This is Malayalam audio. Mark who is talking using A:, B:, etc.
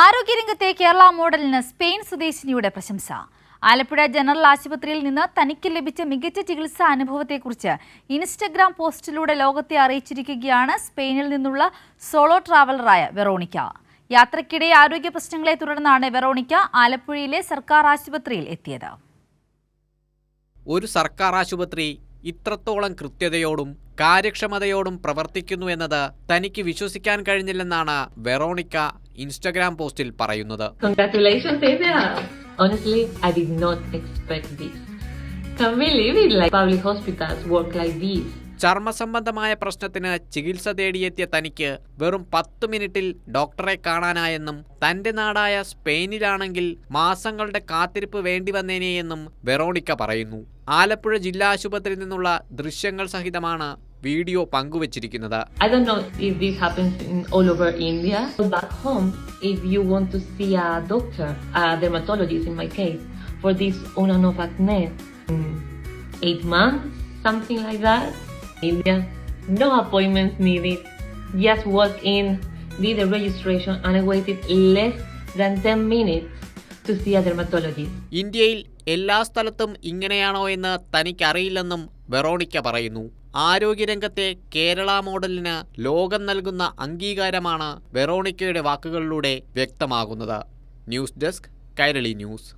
A: ആരോഗ്യരംഗത്തെ കേരള മോഡലിന് സ്പെയിൻ സ്വദേശിനിയുടെ പ്രശംസ. ആലപ്പുഴ ജനറൽ ആശുപത്രിയിൽ നിന്ന് തനിക്ക് ലഭിച്ച മികച്ച ചികിത്സാ അനുഭവത്തെക്കുറിച്ച് ഇൻസ്റ്റഗ്രാം പോസ്റ്റിലൂടെ ലോകത്തെ അറിയിച്ചിരിക്കുകയാണ് സ്പെയിനിൽ നിന്നുള്ള സോളോ ട്രാവലറായ വെറോണിക്ക. യാത്രക്കിടെ ആരോഗ്യ പ്രശ്നങ്ങളെ തുടർന്നാണ് വെറോണിക്ക ആലപ്പുഴയിലെ സർക്കാർ ആശുപത്രിയിൽ എത്തിയത്.
B: ഒരു സർക്കാർ ആശുപത്രി ഇത്രത്തോളം കൃത്യതയോടും കാര്യക്ഷമതയോടും പ്രവർത്തിക്കുന്നു എന്നത് തനിക്ക് വിശ്വസിക്കാൻ കഴിഞ്ഞില്ലെന്നാണ് വെറോണിക്ക ഇൻസ്റ്റഗ്രാം പോസ്റ്റിൽ പറയുന്നത്
C: ചർമ്മ സംബന്ധമായ Honestly, I did not expect this. Can't believe it, like public hospitals work like this.
B: ചർമ്മസംബന്ധമായ പ്രശ്നത്തിന് ചികിത്സ തേടിയെത്തിയ തനിക്ക് വെറും പത്ത് മിനിറ്റിൽ ഡോക്ടറെ കാണാനായെന്നും തന്റെ നാടായ സ്പെയിനിലാണെങ്കിൽ മാസങ്ങളുടെ കാത്തിരിപ്പ് വേണ്ടി വന്നേനെയെന്നും വെറോണിക്ക പറയുന്നു ആലപ്പുഴ ജില്ലാ ആശുപത്രിയിൽ നിന്നുള്ള ദൃശ്യങ്ങൾ സഹിതമാണ് വീഡിയോ പങ്കുവച്ചിരിക്കുന്നത്
C: I don't know if this happens in all over India. But back home, if you want to see a doctor, a dermatologist in my case, for this on and off acne, mm, eight months, something like that. India, no appointments needed. Just walk in, did the registration, and I waited less than 10 minutes to see a dermatologist.
B: ഇന്ത്യയിൽ എല്ലാ സ്ഥലത്തും ഇങ്ങനെയാണോ എന്ന് തനിക്കറിയില്ലെന്നും വെറോണിക്ക പറയുന്നു. ആരോഗ്യരംഗത്തെ കേരള മോഡലിന് ലോകം നൽകുന്ന അംഗീകാരമാണ് വെറോണിക്കയുടെ വാക്കുകളിലൂടെ വ്യക്തമാകുന്നത്. News desk Kairali news.